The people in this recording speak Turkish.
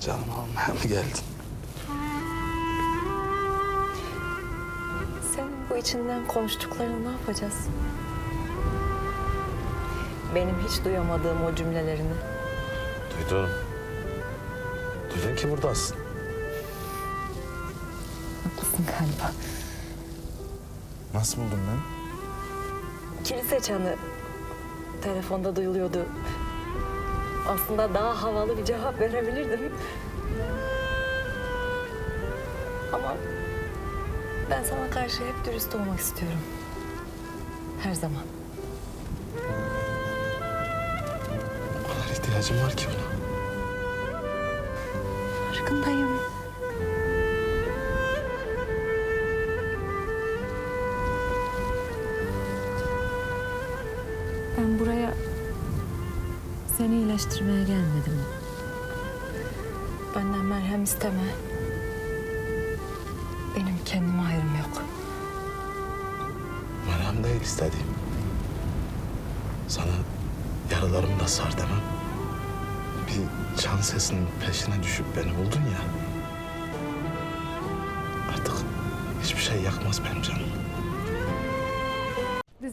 Canım almaya mı geldin? Sen bu içinden konuştuklarını ne yapacağız? Benim hiç duyamadığım o cümlelerini. Duydum. Duydun ki buradasın. Haklısın galiba. Nasıl buldun ben? Kilise çanı telefonda duyuluyordu. Aslında daha havalı bir cevap verebilirdim. Ama ben sana karşı hep dürüst olmak istiyorum. Her zaman. O kadar ihtiyacım var ki buna. Farkındayım. Ben buraya seni iyileştirmeye gelmedim. Benden merhem isteme. Benim kendime hayrım yok. Meram değil istediğim. Sana yaralarımı da sar demem. Bir can sesinin peşine düşüp beni buldun ya. Artık hiçbir şey yakmaz benim canımı.